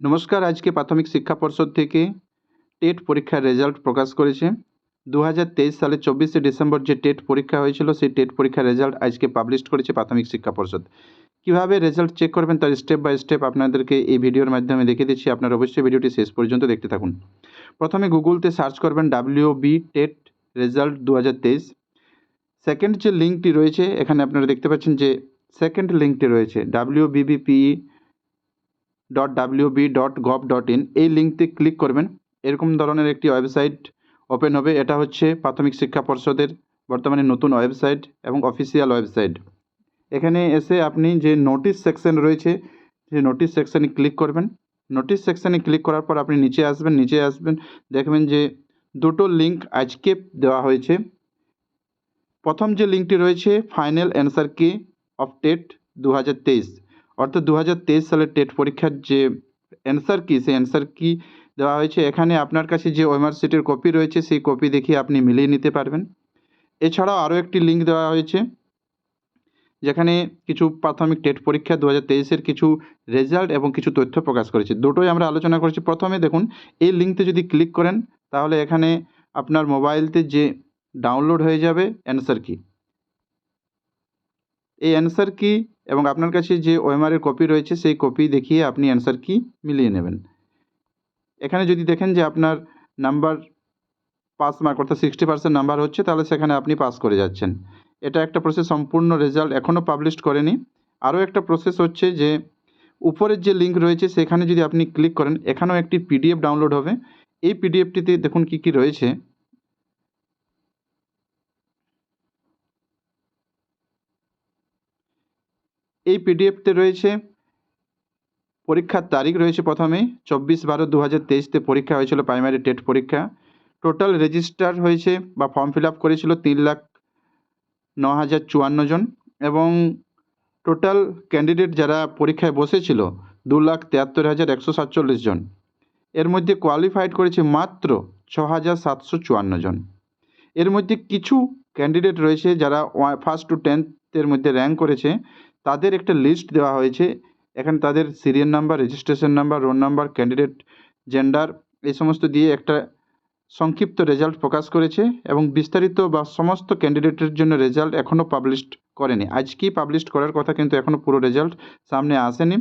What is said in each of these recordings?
নমস্কার, আজকে প্রাথমিক শিক্ষা পর্ষদ থেকে টেট পরীক্ষার রেজাল্ট প্রকাশ করেছে। দু সালের চব্বিশে ডিসেম্বর যে টেট পরীক্ষা হয়েছিল, সেই টেট পরীক্ষার রেজাল্ট আজকে পাবলিশ করেছে প্রাথমিক শিক্ষা পর্ষদ। কীভাবে রেজাল্ট চেক করবেন তার স্টেপ বাই স্টেপ আপনাদেরকে এই ভিডিওর মাধ্যমে দেখিয়ে দিচ্ছি। আপনারা অবশ্যই ভিডিওটি শেষ পর্যন্ত দেখতে থাকুন। প্রথমে গুগলতে সার্চ করবেন ডাব্লিউ বি টেট রেজাল্ট দু হাজার তেইশ। সেকেন্ড যে লিঙ্কটি রয়েছে, এখানে আপনারা দেখতে পাচ্ছেন যে সেকেন্ড লিঙ্কটি রয়েছে W BBPE dot W B dot gov dot in এই লিঙ্কতে ক্লিক করবেন। এরকম ধরনের একটি ওয়েবসাইট ওপেন হবে। এটা হচ্ছে প্রাথমিক শিক্ষা পর্ষদের বর্তমানে নতুন ওয়েবসাইট এবং অফিসিয়াল ওয়েবসাইট এখানে এসে আপনি যে নোটিশ সেকশন রয়েছে, সেই নোটিশ সেকশানে ক্লিক করবেন। নোটিশ সেকশানে ক্লিক করার পর আপনি নিচে আসবেন নিচে আসবেন, দেখবেন যে দুটো লিঙ্ক আজকে দেওয়া হয়েছে। প্রথম যে লিঙ্কটি রয়েছে final answer key of TET দু হাজার তেইশ। অর্থাৎ দু হাজার তেইশ সালের টেট পরীক্ষার যে অ্যান্সার কি, সেই অ্যান্সার কি দেওয়া হয়েছে? এখানে আপনার কাছে যে ওএমআর সিটের কপি রয়েছে, সেই কপি দেখিয়ে আপনি মিলিয়ে নিতে পারবেন। এছাড়াও আরও একটি লিঙ্ক দেওয়া হয়েছে, যেখানে কিছু প্রাথমিক টেট পরীক্ষা দু হাজার কিছু রেজাল্ট এবং কিছু তথ্য প্রকাশ করেছে। দুটোই আমরা আলোচনা করেছি। প্রথমে দেখুন, এই লিঙ্কতে যদি ক্লিক করেন, তাহলে এখানে আপনার মোবাইলতে যে ডাউনলোড হয়ে যাবে অ্যান্সার কি এই অ্যান্সার কি এবং আপনার কাছে যে ওএমআরের কপি রয়েছে, সেই কপি দেখিয়ে আপনি অ্যান্সার কি মিলিয়ে নেবেন। এখানে যদি দেখেন যে আপনার নাম্বার পাস মার্ক অর্থাৎ সিক্সটি পার্সেন্ট নাম্বার হচ্ছে, তাহলে সেখানে আপনি পাস করে যাচ্ছেন। এটা একটা প্রসেস সম্পূর্ণ রেজাল্ট এখনও পাবলিশ করেনি। আরও একটা প্রসেস হচ্ছে যে উপরের যে লিঙ্ক রয়েছে, সেখানে যদি আপনি ক্লিক করেন, এখানেও একটি পিডিএফ ডাউনলোড হবে। এই পিডিএফটিতে দেখুন কি কি রয়েছে। এই পিডিএফতে রয়েছে, পরীক্ষার তারিখ রয়েছে প্রথমে চব্বিশ বারো দু হাজার তেইশতে পরীক্ষা হয়েছিল প্রাইমারি টেট পরীক্ষা। টোটাল রেজিস্টার হয়েছে বা ফর্ম ফিল আপ করেছিল তিন লাখ ন হাজার চুয়ান্ন জন এবং টোটাল ক্যান্ডিডেট যারা পরীক্ষায় বসেছিল দু লাখ তিয়াত্তর হাজার একশো সাতচল্লিশ জন। এর মধ্যে কোয়ালিফাইড করেছে মাত্র ছ হাজার সাতশো চুয়ান্ন জন। এর মধ্যে কিছু ক্যান্ডিডেট রয়েছে যারা ফার্স্ট টু টেন্থের মধ্যে র্যাঙ্ক করেছে, তাদের একটা লিস্ট দেওয়া হয়েছে। এখানে তাদের serial number registration number roll number candidate gender এই সমস্ত দিয়ে একটা সংক্ষিপ্ত রেজাল্ট প্রকাশ করেছে এবং বিস্তারিত বা সমস্ত ক্যান্ডিডেটের জন্য রেজাল্ট এখনও পাবলিশড করেনি। আজকেই পাবলিশ করার কথা কিন্তু এখনও পুরো রেজাল্ট সামনে আসেনি।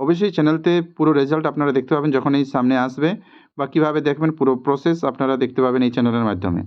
অবশ্যই চ্যানেলতে পুরো রেজাল্ট আপনারা দেখতে পাবেন যখন এই সামনে আসবে বা কীভাবে দেখবেন পুরো প্রসেস আপনারা দেখতে পাবেন এই চ্যানেলের মাধ্যমে।